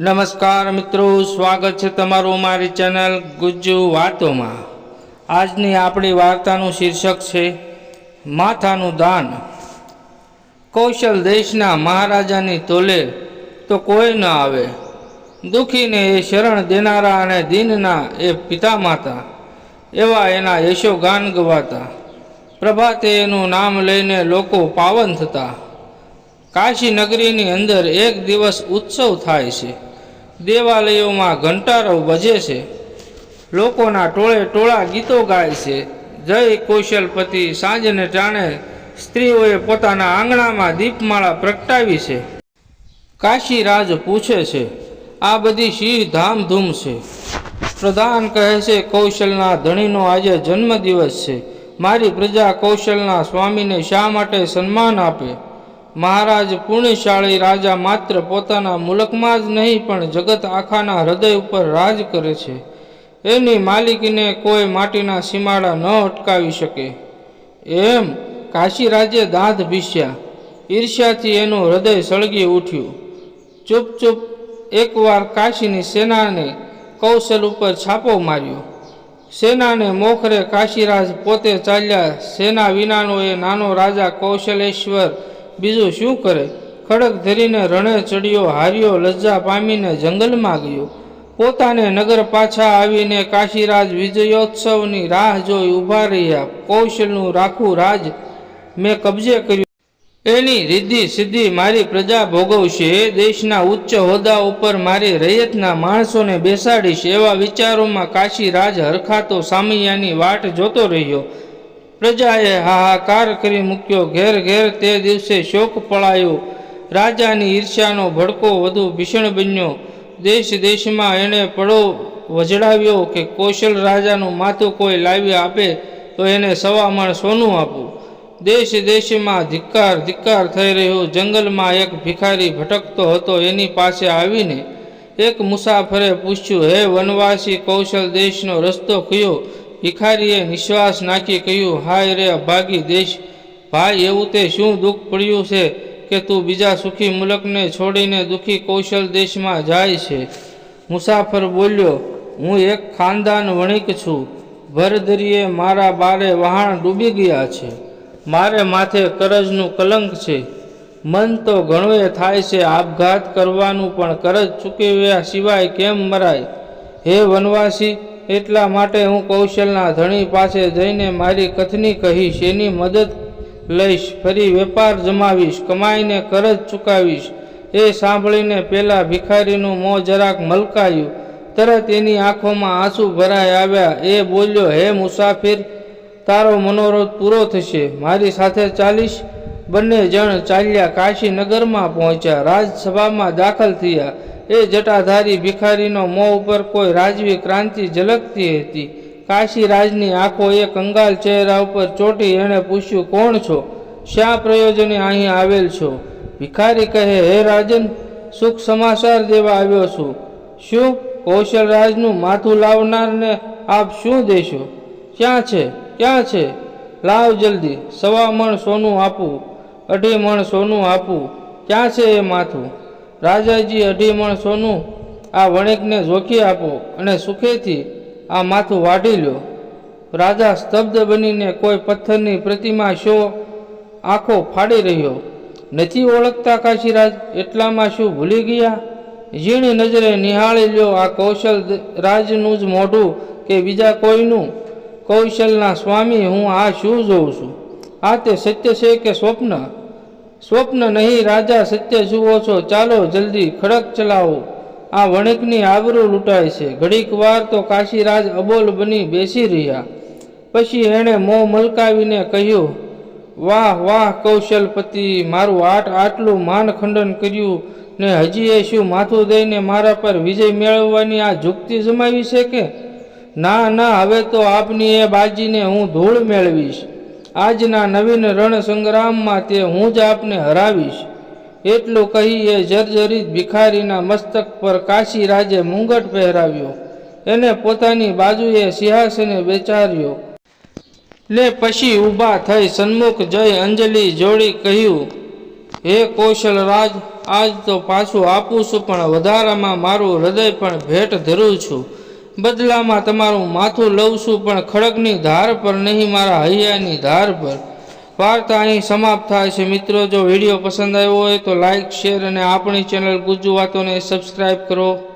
નમસ્કાર મિત્રો, સ્વાગત છે તમારું મારી ચેનલ ગુજ્જુ વાતોમાં. આજની આપણી વાર્તાનું શીર્ષક છે, માથાનું દાન. કૌશલ દેશના મહારાજાની તોલે તો કોઈ ન આવે. દુઃખીને એ શરણ દેનારા અને દિનના એ પિતા માતા એવા એના યશોગાન ગવાતા. પ્રભાતે એનું નામ લઈને લોકો પાવન થતા. કાશી નગરીની અંદર એક દિવસ ઉત્સવ થાય છે. દેવાલયોમાં ઘંટારો ભજે છે. લોકોના ટોળે ટોળા ગીતો ગાય છે. જય કૌશલપતિ સાંજને ટાણે સ્ત્રીઓએ પોતાના આંગણામાં દીપમાળા પ્રગટાવી છે. કાશીરાજ પૂછે છે, આ બધી શી ધામધૂમ છે? પ્રધાન કહે છે, કૌશલના ધણીનો આજે જન્મદિવસ છે. મારી પ્રજા કૌશલના સ્વામીને શા માટે સન્માન આપે? મહારાજ પુણ્યશાળી રાજા માત્ર પોતાના મુલકમાં જ નહીં, પણ જગત આખાના હૃદય ઉપર રાજ કરે છે. એની માલિકીને કોઈ માટીના સીમાડા ન અટકાવી શકે. એમ કાશી રાજે દાંત ભીસ્યા. ઈર્ષ્યાથી એનું હૃદય સળગી ઉઠ્યું. ચૂપ ચૂપ એકવાર કાશીની સેનાને કૌશલ ઉપર છાપો માર્યો. સેનાને મોખરે કાશીરાજ પોતે ચાલ્યા. સેના વિનાનો એ નાનો રાજા કૌશલેશ્વર બીજું શું કરે? ખડક ધરીને રણે ચડ્યો, હાર્યો, લજ્જા પામીને જંગલમાં ગયો. પોતાને નગર પાછા આવીને કાશીરાજ વિજયોત્સવની રાહ જોઈ ઊભા રહ્યા. કૌશલનું રાખું રાજ મેં કબજે કર્યું. એની રિદ્ધિ સિદ્ધિ મારી પ્રજા ભોગવશે. દેશના ઉચ્ચ હોદ્દા ઉપર મારી રૈયતના માણસોને બેસાડીશ એવા વિચારોમાં કાશીરાજ હરખાતો સામૈયાની વાટ જોતો રહ્યો. પ્રજાએ હાહાકાર કરી મૂક્યો. ઘેર ઘેર તે દિવસે શોક પળાયો રાજાની ઈર્ષ્યાનો ભડકો વધુ ભીષણ બન્યો. દેશ દેશમાં એણે પડો વજડાવ્યો કે કૌશલ રાજાનું માથું કોઈ લાવી આપે તો એને સવા માણ સોનું આપવું દેશ દેશમાં ધિક્કાર ધિક્કાર થઈ રહ્યો. જંગલમાં એક ભિખારી ભટકતો હતો એની પાસે આવીને એક મુસાફરે પૂછ્યું, હે વનવાસી, કૌશલ, દેશનો રસ્તો કયો? ભિખારીએ નિશ્વાસ નાખી કહ્યું, હાય રે અભાગી દેશ, ભાઈ, એવું તે શું દુઃખ પડ્યું છે કે તું બીજા સુખી મુલકને છોડીને દુઃખી કૌશલ દેશમાં જાય છે? મુસાફર બોલ્યો, હું એક ખાનદાન વણિક છું. ભરદરીએ મારા બારે વહાણ ડૂબી ગયા છે. મારે માથે કરજનું કલંક છે. મન તો ઘણું થાય છે, આપઘાત કરવાનું પણ કરજ ચૂકવ્યા સિવાય કેમ મરાય? હે વનવાસી એટલા માટે હું કૌશલના ધણી પાસે જઈને મારી કથની કહીશ એની મદદ લઈશ? ફરી વેપાર જમાવીશ, કમાઈને કરજ ચૂકાવીશ. એ સાંભળીને પેલા ભિખારીનું મોં જરાક મલકાયું. તરત એની આંખોમાં આંસુ ભરાઈ આવ્યા. એ બોલ્યો, હે મુસાફિર, તારો મનોરથ પૂરો થશે. મારી સાથે ચાલીશ. બંને જણ ચાલ્યા કાશીનગરમાં પહોંચ્યા. રાજસભામાં દાખલ થયા. એ જટાધારી ભિખારીનો મોં ઉપર કોઈ રાજવી ક્રાંતિ ઝલકતી હતી. કાશી રાજની આંખો એ કંગાલ ચહેરા ઉપર ચોટી એણે પૂછ્યું, કોણ છો? શા પ્રયોજને અહીં આવેલ છો? ભિખારી કહે, હે રાજન, સુખ સમાચાર દેવા આવ્યો છું. શું? કૌશલ રાજનું માથું લાવનારને આપ શું દેશો? ક્યાં છે? ક્યાં છે? લાવ જલ્દી, સવા મણ સોનું આપું, અઢી મણ સોનું આપું. ક્યાં છે એ માથું? રાજાજી અઢી મણ સોનું આ વણિકને જોખી આપો અને સુખેથી આ માથું વાઢી લ્યો રાજા સ્તબ્ધ બનીને કોઈ પથ્થરની પ્રતિમા શો આંખો ફાડી રહ્યો. નથી ઓળખતા કાશીરાજ, એટલામાં શું ભૂલી ગયા? ઝીણી નજરે નિહાળી લ્યો આ કૌશલ રાજનું જ મોઢું કે બીજા કોઈનું? કૌશલના સ્વામી, હું આ શું જોઉં છું? આ તે સત્ય છે કે સ્વપ્ન? સ્વપ્ન નહીં, રાજા સત્ય જુઓ છો, ચાલો જલ્દી ખડક ચલાવો. આ વણિકની આબરૂ લૂંટાય છે. ઘડીક વાર તો કાશીરાજ અબોલ બની બેસી રહ્યા. પછી એણે મોં મલકાવીને કહ્યું, વાહ વાહ, કૌશલપતિ, મારું આટ આટલું માન ખંડન કર્યું ને હજી એ શું માથું દઈને મારા પર વિજય મેળવવાની આ જુક્તિ જમાવી છે કે? ના ના, હવે તો આપની એ બાજીને હું ધૂળ મેળવીશ. આજના નવીન રણ સંગ્રામમાં તે હું જ આપને હરાવીશ. એટલું કહી એ જર્જરિત ભિખારીના મસ્તક પર કાશી રાજે મુંગટ પહેરાવ્યો. એને પોતાની બાજુએ સિંહાસને બેચાર્યો. ને પછી ઊભા થઈ સન્મુખ જય અંજલિ જોડી કહ્યું, હે કૌશલ રાજ, આજ તો પાછું આપું છું, પણ વધારામાં મારું હૃદય પણ ભેટ ધરું છું. બદલામાં તમારું માથું લઉં છું, પણ ખડકની ધાર પર નહીં, મારા હૈયાની ધાર પર. વાર્તા અહીં સમાપ્ત થાય છે. મિત્રો, જો વીડિયો પસંદ આવ્યો હોય તો લાઇક શેર અને આપણી ચેનલ ગુજુ વાતોને સબસ્ક્રાઈબ કરો.